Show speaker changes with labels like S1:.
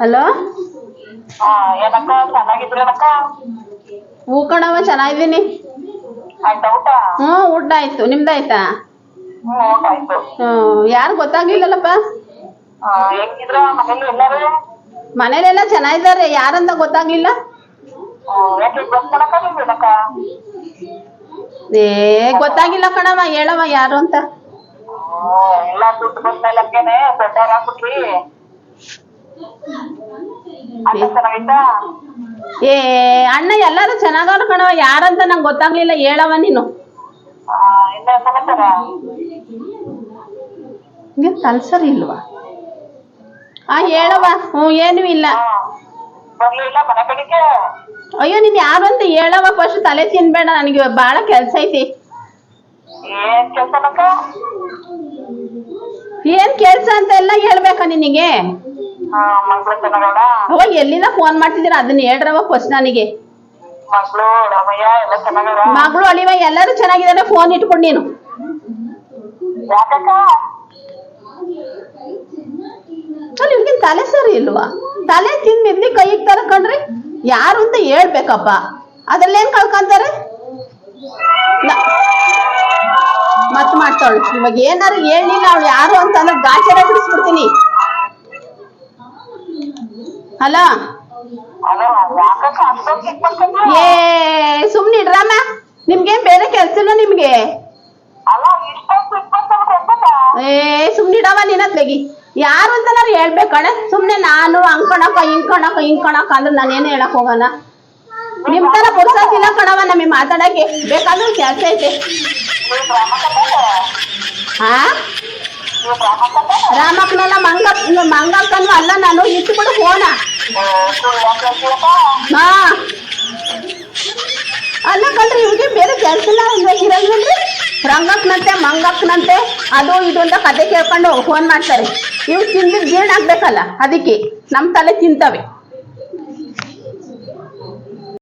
S1: Hello? ಹಾ
S2: ಕಣವ ಚೆನ್ನಾಗಿದ್ದೀನಿ. ಹ್ಞೂ ಊಟ ಆಯ್ತು. ನಿಮ್ದಾಯ್ತಾ ಹ್ಞೂ ಯಾರು ಗೊತ್ತಾಗ್ಲಿಲ್ಲಲ್ಲಪ್ಪ? ಮನೇಲೆಲ್ಲ ಚೆನ್ನಾಗಿದ್ದಾರೆ ಯಾರಂತ ಗೊತ್ತಾಗ್ಲಿಲ್ಲ? ಏ ಗೊತ್ತಾಗಿಲ್ಲ ಕಣವ ಹೇಳವ ಯಾರು ಅಂತ.
S1: ಹ್ಮ್, ಎಲ್ಲ ದುಡ್ಡು ಬಂದ್ಮೇಲೆ ಹಂಗೇನೆ ದೊಡ್ಡವ್ರ ಆಗ್ಬಿಟ್ರಿ
S2: ಏ ಅಣ್ಣ ಎಲ್ಲಾರು ಚೆನ್ನಾಗವ್ರ ಕಣವ ಯಾರಂತ ನಂಗೆ ಗೊತ್ತಾಗ್ಲಿಲ್ಲ ಹೇಳವ ನೀನು. ತಲ್ಸರಿ ಇಲ್ವಾ? ಆ ಹೇಳವ್ವ. ಹ್ಞೂ ಏನೂ ಇಲ್ಲ.
S1: ಹಾ ಬರ್ಲಿಲ್ಲ ಮನೆ ಕಡೆಗೆ.
S2: ಅಯ್ಯೋ ನೀನು ಯಾರು ಅಂತ ಹೇಳವ ಫಸ್ಟ್ ತಲೆ ತಿನ್ಬೇಡ. ನನಗೆ ಭಾಳ ಕೆಲಸ ಐತಿ.
S1: ಏನ್ ಕೆಲಸ
S2: ಏನ್ ಕೆಲ್ಸ ಅಂತ ಎಲ್ಲ ಹೇಳ್ಬೇಕಾ ನಿನಗೆ?
S1: ಆ, ಮಗಳು
S2: ಅವ ಎಲ್ಲಿಂದ ಫೋನ್ ಮಾಡ್ತಿದ್ದೀರ? ಅದನ್ನ ಹೇಳ್ರವ ಫಸ್ಟ್ ನನಗೆ.
S1: ಮಗಳು ರಾಮಯ್ಯ ಎಲ್ಲ
S2: ಮಗಳು ಅಳಿವ ಎಲ್ಲರೂ ಚೆನ್ನಾಗಿದ್ದಾರೆ. ಫೋನ್ ಇಟ್ಕೊಂಡು ನೀನು.
S1: ಯಾಕಕ್ಕ
S2: ಅಲ್ಲಿ ಇವ್ರಿಗಿನ್ ತಲೆ ಸರಿ ಇಲ್ವಾ? ತಲೆ ತಿಂದ್ ಮಿದ್ದಿ ಕೈ ತರ ಕಣ್ರಿ ಯಾರು ಅಂತ ಹೇಳ್ಬೇಕಪ್ಪ. ಅದ್ರಲ್ಲಿ ಏನ್ ಕಳ್ಕೊಂತಾರೆ? ಮತ್ ಮಾಡ್ತಾಳು. ಇವಾಗ ಏನಾರು ಹೇಳಿಲ್ಲ ಅವಳು ಯಾರು ಅಂತ ಅಂದ್ರೆ ಗಾಚಾರ ಬಿಡಿಸ್ಬಿಡ್ತೀನಿ. ಅಲ್ಲ ಏ ಸುಮ್ನೆ ಇಡ್ರಮ್ಮ ನಿಮ್ಗೇನ್ ಬೇರೆ ಕೆಲ್ಸ ಇಲ್ಲ ನಿಮ್ಗೆ? ಏ ಸುಮ್ನಿಡವ ತೆಗಿ ಯಾರು ಅಂತ ನಾನು ಹೇಳ್ಬೇಕಣ ಸುಮ್ನೆ ನಾನು ಅಂಕಣಕ ಹಿಂಕಣಕ ಹಿಂಕಣಕ ಅಂದ್ರೆ ನಾನೇನು ಹೇಳಕ್ ಹೋಗಲ್ಲ. ನಿಮ್ ತರ ಪುರ್ಸತ್ತಿಲ್ಲ ಕಣವ ನಮಗೆ ಮಾತಾಡಕ್ಕೆ. ಬೇಕಾದ್ರೂ ಕೆಲಸ ಐತೆ. ಹಾ ರಾಮಕ್ಕನಲ್ಲ ಮಂಗ, ಮಂಗಕ್ಕನು ಅಲ್ಲ ನಾನು, ಇಟ್ಬಿಡು ಫೋನ. ಹಾ ಅಲ್ಲ ಕಣ್ರಿ, ಇವ್ರಿಗೆ ಬೇರೆ ಕೆಲಸ ಇಲ್ಲ ಇರಂಗಿಲ್ರಿ ರಂಗಕ್ಕನಂತೆ, ಮಂಗಕ್ಕನಂತೆ, ಅದು ಇದು ಅಂತ ಕತೆ ಕೇಳ್ಕೊಂಡು ಫೋನ್ ಮಾಡ್ತಾರೆ. ಇವು ತಿಂದಿದ್ದು ಜೀರ್ಣ ಆಗ್ಬೇಕಲ್ಲ, ಅದಕ್ಕೆ. ನಮ್ಮ ತಲೆ ತಿಂತವೆ.